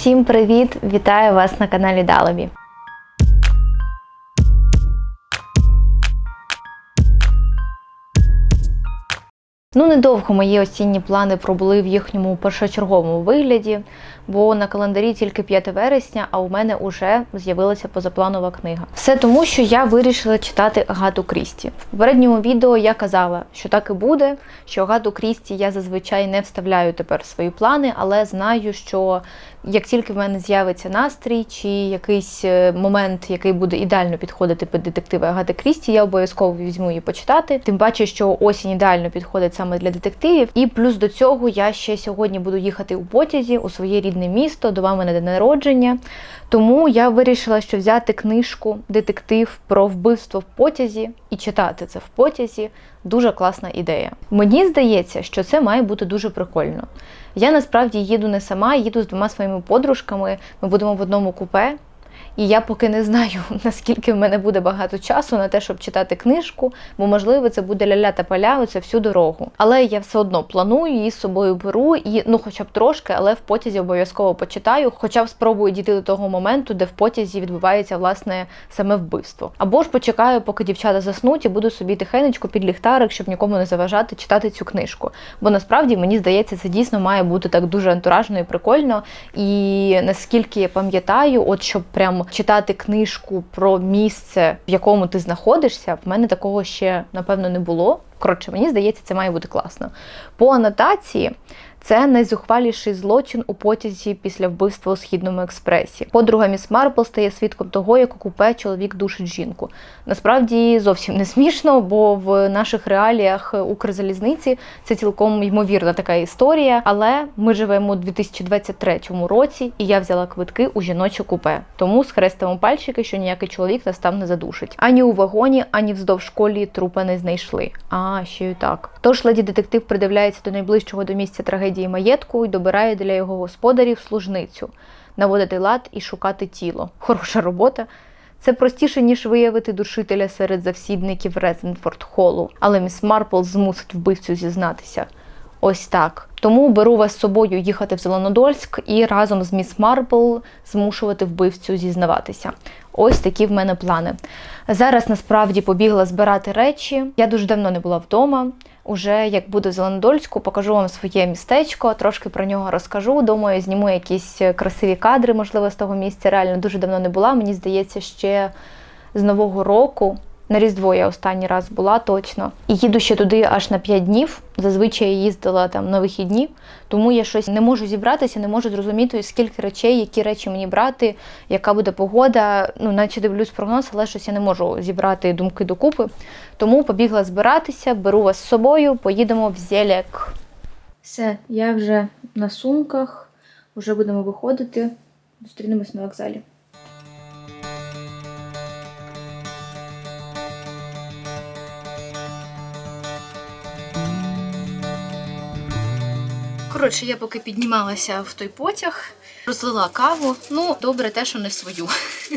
Усім привіт! Вітаю вас на каналі Далабі. Ну, недовго мої осінні плани пробули в їхньому першочерговому вигляді, бо на календарі тільки 5 вересня, а у мене вже з'явилася позапланова книга. Все тому, що я вирішила читати Агату Крісті. В попередньому відео я казала, що так і буде, що Агату Крісті я зазвичай не вставляю тепер свої плани, але знаю, що як тільки в мене з'явиться настрій чи якийсь е, момент, який буде ідеально підходити під детективи Агати Крісті, я обов'язково візьму її почитати. Тим паче, що осінь ідеально підходить саме для детективів. І плюс до цього я ще сьогодні буду їхати у потязі у своє рідне місто, до мами на день народження. Тому я вирішила, що взяти книжку детектив про вбивство в потязі і читати це в потязі дуже класна ідея. Мені здається, що це має бути дуже прикольно. Я насправді їду не сама, їду з двома своїми подружками. Ми будемо в одному купе. І я поки не знаю, наскільки в мене буде багато часу на те, щоб читати книжку, бо, можливо, це буде ля-ля та поля оце всю дорогу. Але я все одно планую, її з собою беру, і ну, хоча б трошки, але в потязі обов'язково почитаю, хоча б спробую дійти до того моменту, де в потязі відбувається власне саме вбивство. Або ж почекаю, поки дівчата заснуть, і буду собі тихенечко під ліхтарик, щоб нікому не заважати читати цю книжку. Бо насправді мені здається, це дійсно має бути так дуже антуражно і прикольно. І наскільки я пам'ятаю, от щоб прям читати книжку про місце, в якому ти знаходишся, в мене такого ще напевно не було. Коротше, мені здається, це має бути класно. По анотації. Це найзухваліший злочин у потязі після вбивства у східному експресі. Подруга міс Марпл стає свідком того, як у купе чоловік душить жінку. Насправді зовсім не смішно, бо в наших реаліях Укрзалізниці це цілком ймовірна така історія. Але ми живемо у 2023 році, і я взяла квитки у жіноче купе. Тому схрестимо пальчики, що ніякий чоловік нас там не задушить. Ані у вагоні, ані вздовж школі трупа не знайшли. А ще й так. Тож леді детектив придивляється до найближчого до місця трагедії маєтку і добирає для його господарів служницю, наводити лад і шукати тіло. Хороша робота. Це простіше, ніж виявити душителя серед завсідників Резенфорд Холу, але міс Марпл змусить вбивцю зізнатися. Ось так. Тому беру вас з собою їхати в Зеленодольськ і разом з міс Марпл змушувати вбивцю зізнаватися. Ось такі в мене плани. Зараз насправді побігла збирати речі. Я дуже давно не була вдома. Уже як буду в Зеленодольську, покажу вам своє містечко, трошки про нього розкажу. Думаю, зніму якісь красиві кадри, можливо, з того місця. Реально дуже давно не була. Мені здається, ще з Нового року. На Різдво я останній раз була точно. І їду ще туди аж на 5 днів. Зазвичай їздила там на вихідні, тому я щось не можу зібратися, не можу зрозуміти, скільки речей, які речі мені брати, яка буде погода. Ну, наче дивлюсь прогноз, але щось я не можу зібрати думки докупи. Тому побігла збиратися, беру вас з собою, поїдемо в Зелек. Все, я вже на сумках, вже будемо виходити. Зустрінемось на вокзалі. Коротше, я поки піднімалася в той потяг, розлила каву. Ну, добре, те, що не свою.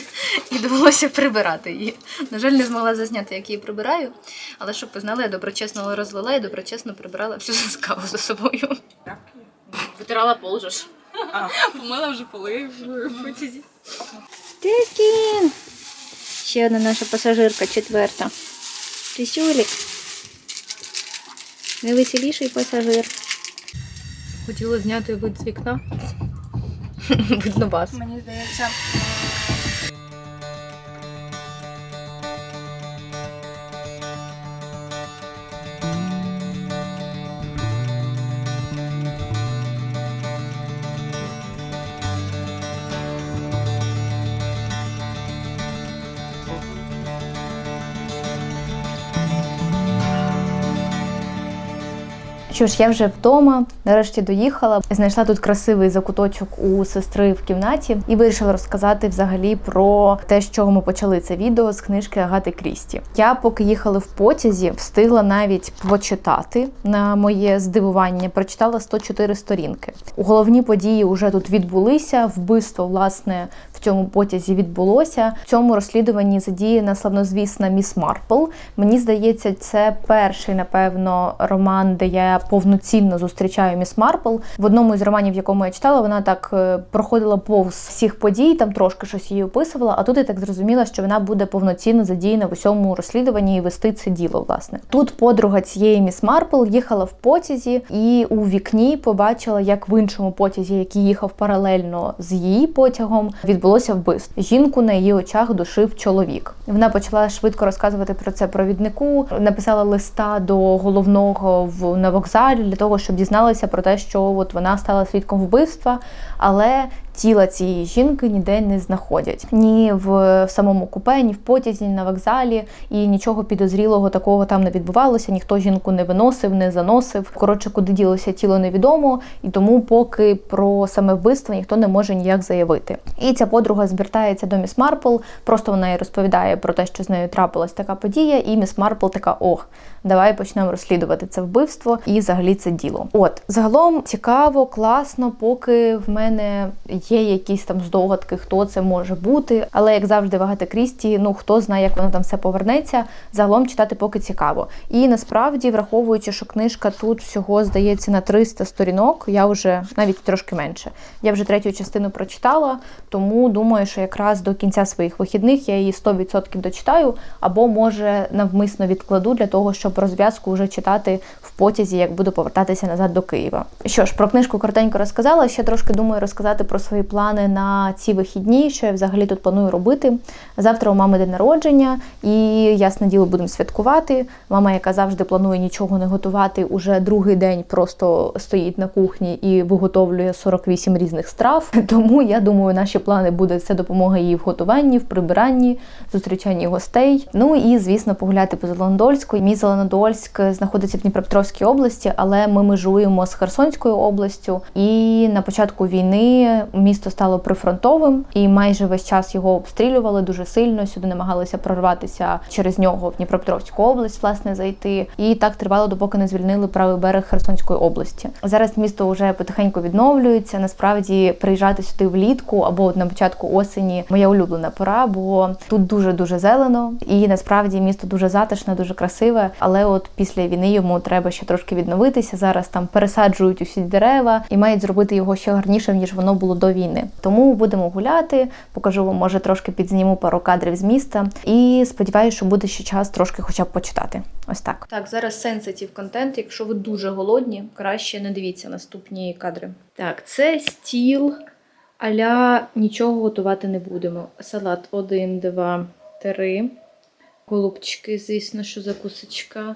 І довелося прибирати її. На жаль, не змогла зазняти, як її прибираю. Але щоб ви знали, я доброчесно розлила і доброчесно прибирала всю каву за собою. Витирала пол же ж. Помила вже поли в потязі. Тикін! Ще одна наша пасажирка, четверта. Трісюлік. Найвеселіший пасажир. Хотіла зняти вид з вікна. Видно вас. Мені здається, Що ж, я вже вдома, нарешті доїхала. Знайшла тут красивий закуточок у сестри в кімнаті і вирішила розказати взагалі про те, з чого ми почали це відео з книжки Агати Крісті. Я, поки їхала в потязі, встигла навіть почитати на моє здивування. Прочитала 104 сторінки. Головні події вже тут відбулися. Вбивство, власне, в цьому потязі відбулося. В цьому розслідуванні задіяна славнозвісна міс Марпл. Мені здається, це перший, напевно, роман, де я повноцінно зустрічаю міс Марпл. В одному із романів, в якому я читала, вона так е, проходила повз всіх подій, там трошки щось її описувала. А тут я так зрозуміла, що вона буде повноцінно задіяна в усьому розслідуванні і вести це діло. Власне, тут подруга цієї міс Марпл їхала в потязі і у вікні побачила, як в іншому потязі, який їхав паралельно з її потягом, відбулося вбивство. Жінку на її очах душив чоловік. Вона почала швидко розказувати про це провіднику, написала листа до головного в на вокзалі для того, щоб дізналися про те, що от вона стала свідком вбивства, але тіла цієї жінки ніде не знаходять ні в, самому купе, ні в потязі, ні на вокзалі, і нічого підозрілого такого там не відбувалося. Ніхто жінку не виносив, не заносив. Коротше, куди ділося тіло невідомо, і тому поки про саме вбивство ніхто не може ніяк заявити. І ця подруга звертається до міс Марпл. Просто вона їй розповідає про те, що з нею трапилась така подія, і міс Марпл така: ох, давай почнемо розслідувати це вбивство і взагалі це діло. От загалом цікаво, класно, поки в мене є якісь там здогадки, хто це може бути. Але як завжди, вагати Крісті, ну хто знає, як воно там все повернеться. Загалом читати поки цікаво. І насправді, враховуючи, що книжка тут всього здається на 300 сторінок, я вже навіть трошки менше. Я вже третю частину прочитала, тому думаю, що якраз до кінця своїх вихідних я її 100% дочитаю, або може навмисно відкладу для того, щоб розв'язку вже читати в потязі, як буду повертатися назад до Києва. Що ж, про книжку коротенько розказала. Ще трошки думаю розказати про свої плани на ці вихідні, що я взагалі тут планую робити. Завтра у мами день народження, і ясне діло будемо святкувати. Мама, яка завжди планує нічого не готувати, уже другий день просто стоїть на кухні і виготовлює 48 різних страв. Тому я думаю, наші плани буде це допомога їй в готуванні, в прибиранні, зустрічанні гостей. Ну і звісно, погуляти по Зеленодольську. Мій Зеленодольськ знаходиться в Дніпропетровській області, але ми межуємо з Херсонською областю. І на початку війни місто стало прифронтовим, і майже весь час його обстрілювали дуже сильно. Сюди намагалися прорватися через нього в Дніпропетровську область, власне, зайти. І так тривало, допоки не звільнили правий берег Херсонської області. Зараз місто вже потихеньку відновлюється. Насправді приїжджати сюди влітку або на початку осені моя улюблена пора, бо тут дуже дуже зелено, і насправді місто дуже затишне, дуже красиве. Але от після війни йому треба ще трошки відновитися. Зараз там пересаджують усі дерева і мають зробити його ще гарнішим ніж воно було до війни. Тому будемо гуляти. Покажу вам, може, трошки підзніму пару кадрів з міста. І сподіваюся, що буде ще час трошки, хоча б почитати. Ось так. Так, зараз сенситів контент. Якщо ви дуже голодні, краще не дивіться наступні кадри. Так, це стіл. Аля нічого готувати не будемо. Салат 1, 2, 3. Голубчики, звісно, що закусочка.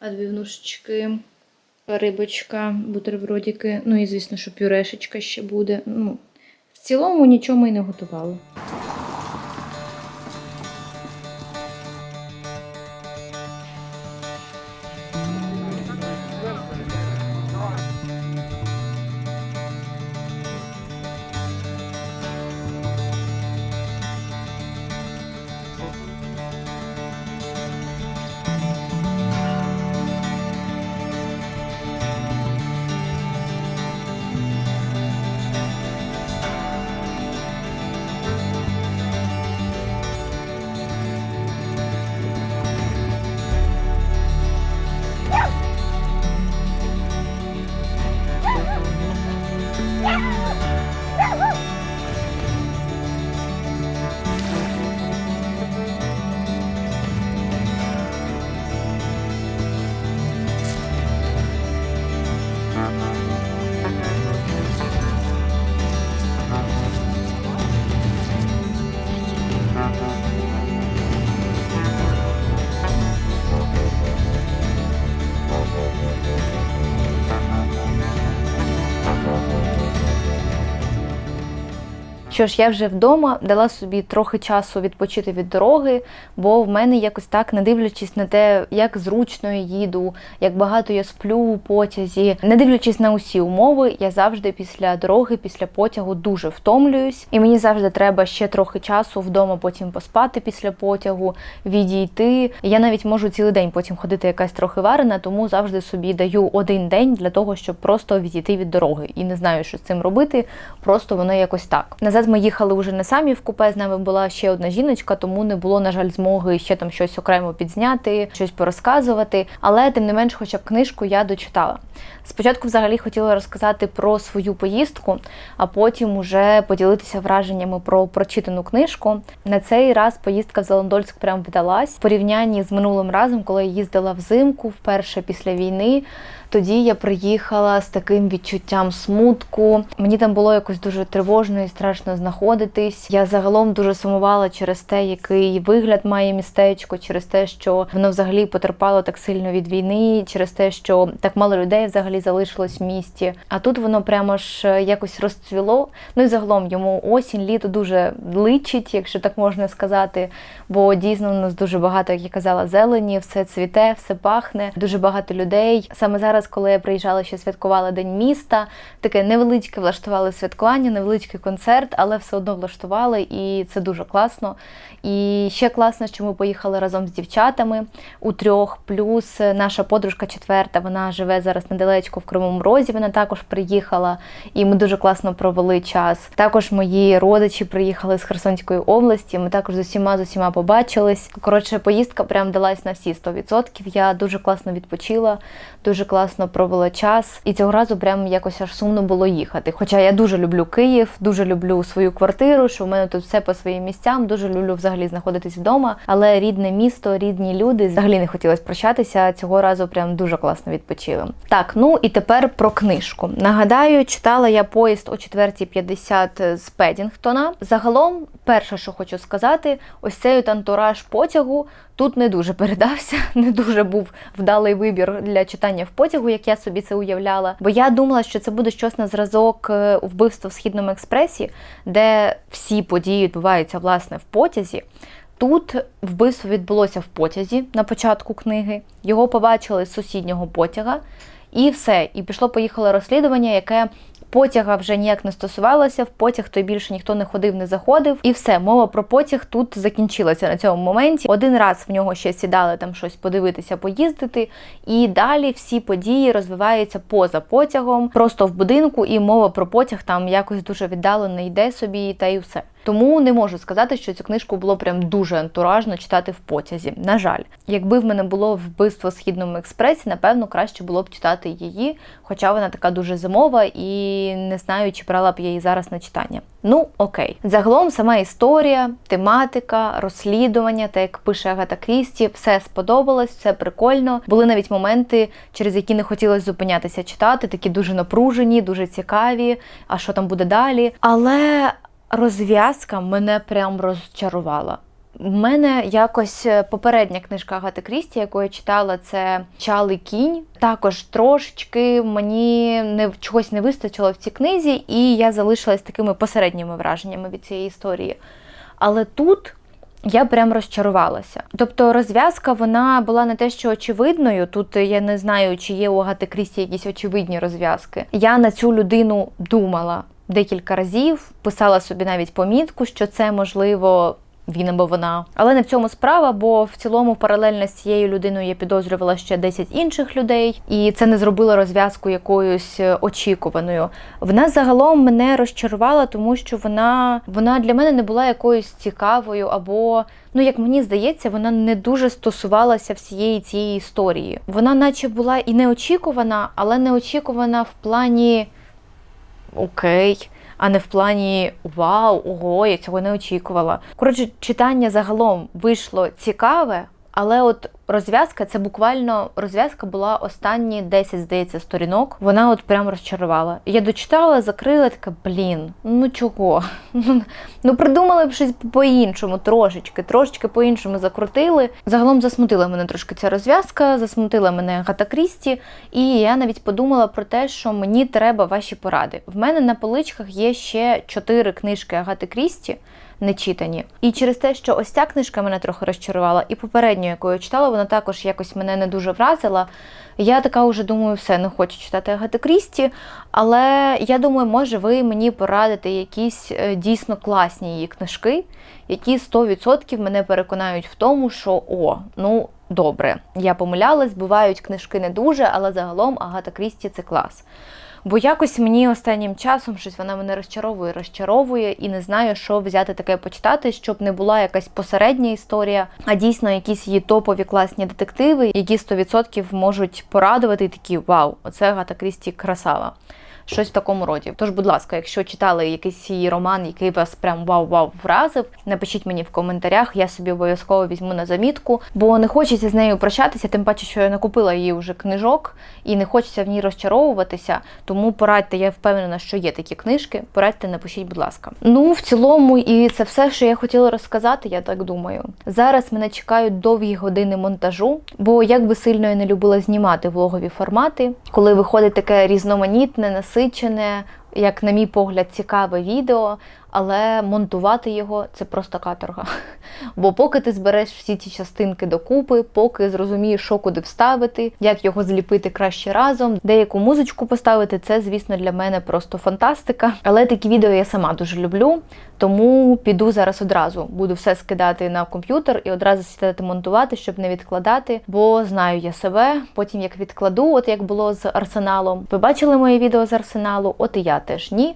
Адвівнушечки, рибочка, бутербродики. Ну і звісно, що пюрешечка ще буде. Ну, в цілому нічого ми не готували. Що ж, я вже вдома дала собі трохи часу відпочити від дороги, бо в мене якось так, не дивлячись на те, як зручно я їду, як багато я сплю у потязі, не дивлячись на усі умови, я завжди після дороги, після потягу дуже втомлююсь, і мені завжди треба ще трохи часу вдома потім поспати після потягу, відійти. Я навіть можу цілий день потім ходити якась трохи варена, тому завжди собі даю один день для того, щоб просто відійти від дороги. І не знаю, що з цим робити, просто воно якось так. Назад раз ми їхали вже не самі в купе, з нами була ще одна жіночка, тому не було, на жаль, змоги ще там щось окремо підзняти, щось порозказувати. Але тим не менш, хоча б книжку я дочитала. Спочатку взагалі хотіла розказати про свою поїздку, а потім уже поділитися враженнями про прочитану книжку. На цей раз поїздка в Зеландольськ прям вдалась в порівнянні з минулим разом, коли я їздила взимку вперше після війни. Тоді я приїхала з таким відчуттям смутку. Мені там було якось дуже тривожно і страшно знаходитись. Я загалом дуже сумувала через те, який вигляд має містечко, через те, що воно взагалі потерпало так сильно від війни, через те, що так мало людей взагалі залишилось в місті. А тут воно прямо ж якось розцвіло. Ну і загалом йому осінь, літо дуже личить, якщо так можна сказати. Бо дійсно у нас дуже багато, як я казала, зелені, все цвіте, все пахне, дуже багато людей. Саме зараз, коли я приїжджала, ще святкувала День міста, таке невеличке влаштували святкування, невеличкий концерт, але все одно влаштували, і це дуже класно. І ще класно, що ми поїхали разом з дівчатами у трьох. Плюс наша подружка четверта, вона живе зараз недалечко в Кривому Розі. Вона також приїхала, і ми дуже класно провели час. Також мої родичі приїхали з Херсонської області. Ми також з усіма з усіма побачились. Коротше, поїздка прям далась на всі 100%. Я дуже класно відпочила, дуже класно провела час. І цього разу прям якось аж сумно було їхати. Хоча я дуже люблю Київ, дуже люблю свою квартиру, що в мене тут все по своїм місцям. Дуже люблю взагалі знаходитись вдома. Але рідне місто, рідні люди взагалі не хотілося прощатися. Цього разу прям дуже класно відпочили. Так, ну і тепер про книжку. Нагадаю, читала я поїзд о 4.50 з Педінгтона. Загалом, перше, що хочу сказати, ось цей от антураж потягу тут не дуже передався, не дуже був вдалий вибір для читання в потягу, як я собі це уявляла. Бо я думала, що це буде щось на зразок е, вбивства в східному експресі, де всі події відбуваються власне в потязі. Тут вбивство відбулося в потязі на початку книги. Його побачили з сусіднього потяга, і все. І пішло-поїхало розслідування, яке потяга вже ніяк не стосувалася, В потяг той більше ніхто не ходив, не заходив. І все, мова про потяг тут закінчилася на цьому моменті. Один раз в нього ще сідали там щось подивитися, поїздити, і далі всі події розвиваються поза потягом, просто в будинку, і мова про потяг там якось дуже віддалено йде собі, та й все. Тому не можу сказати, що цю книжку було прям дуже антуражно читати в потязі. На жаль, якби в мене було вбивство в східному експресі, напевно, краще було б читати її, хоча вона така дуже зимова і не знаю, чи брала б я її зараз на читання. Ну окей, загалом сама історія, тематика, розслідування, та як пише Агата Крісті, все сподобалось, все прикольно. Були навіть моменти, через які не хотілося зупинятися читати, такі дуже напружені, дуже цікаві. А що там буде далі? Але розв'язка мене прям розчарувала. У мене якось е, попередня книжка Агати Крісті, яку я читала, це Чалий кінь. Також трошечки мені не чогось не вистачило в цій книзі, і я залишилась такими посередніми враженнями від цієї історії. Але тут я прям розчарувалася. Тобто розв'язка вона була не те, що очевидною. Тут я не знаю, чи є у Агати Крісті якісь очевидні розв'язки. Я на цю людину думала декілька разів, писала собі навіть помітку, що це можливо. Він або вона, але не в цьому справа, бо в цілому паралельно з цією людиною я підозрювала ще 10 інших людей, і це не зробило розв'язку якоюсь е, очікуваною. Вона загалом мене розчарувала, тому що вона, вона для мене не була якоюсь цікавою, або ну як мені здається, вона не дуже стосувалася всієї цієї історії. Вона, наче, була і неочікувана, але неочікувана в плані окей а не в плані Вау, ого, я цього не очікувала. Коротше, читання загалом вийшло цікаве, але от розв'язка це буквально розв'язка була останні 10, здається, сторінок. Вона от прям розчарувала. Я дочитала, закрила така, блін, ну чого? Ну придумали б щось по-іншому, трошечки, трошечки по-іншому закрутили. Загалом засмутила мене трошки ця розв'язка, засмутила мене Агата Крісті, і я навіть подумала про те, що мені треба ваші поради. В мене на поличках є ще чотири книжки Агати Крісті. Не читані. І через те, що ось ця книжка мене трохи розчарувала, і попередню, яку я читала, вона також якось мене не дуже вразила. Я така вже думаю, все, не хочу читати Агати Крісті, але я думаю, може ви мені порадите якісь е, дійсно класні її книжки, які 100% мене переконають в тому, що о, ну добре, я помилялась, бувають книжки не дуже, але загалом Агата Крісті це клас. Бо якось мені останнім часом щось вона мене розчаровує, розчаровує і не знаю, що взяти таке почитати, щоб не була якась посередня історія, а дійсно якісь її топові класні детективи, які 100% можуть порадувати і такі вау, оце Гата Крісті красава. Щось в такому роді. Тож, будь ласка, якщо читали якийсь її роман, який вас прям вау-вау вразив, напишіть мені в коментарях, я собі обов'язково візьму на замітку, бо не хочеться з нею прощатися, тим паче, що я накупила її вже книжок, і не хочеться в ній розчаровуватися. Тому порадьте, я впевнена, що є такі книжки. Порадьте, напишіть, будь ласка. Ну, в цілому, і це все, що я хотіла розказати, я так думаю. Зараз мене чекають довгі години монтажу, бо як би сильно я не любила знімати влогові формати, коли виходить таке різноманітне, насичене, як на мій погляд, цікаве відео, але монтувати його це просто каторга. Бо поки ти збереш всі ці частинки докупи, поки зрозумієш, що куди вставити, як його зліпити краще разом, деяку музичку поставити, це, звісно, для мене просто фантастика. Але такі відео я сама дуже люблю, тому піду зараз одразу. Буду все скидати на комп'ютер і одразу сідати монтувати, щоб не відкладати. Бо знаю я себе. Потім як відкладу, от як було з арсеналом. Ви бачили моє відео з арсеналу? От і я теж ні.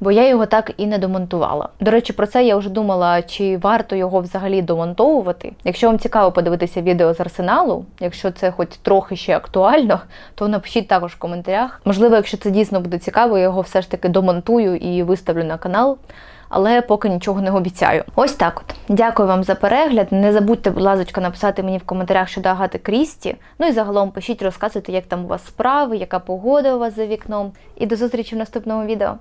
Бо я його так і не домонтувала. До речі, про це я вже думала, чи варто його взагалі домонтовувати. Якщо вам цікаво подивитися відео з арсеналу, якщо це хоч трохи ще актуально, то напишіть також в коментарях. Можливо, якщо це дійсно буде цікаво, я його все ж таки домонтую і виставлю на канал. Але поки нічого не обіцяю. Ось так от. Дякую вам за перегляд. Не забудьте, будь ласка, написати мені в коментарях щодо Агати Крісті. Ну і загалом пишіть, розказуйте, як там у вас справи, яка погода у вас за вікном. І до зустрічі в наступному відео.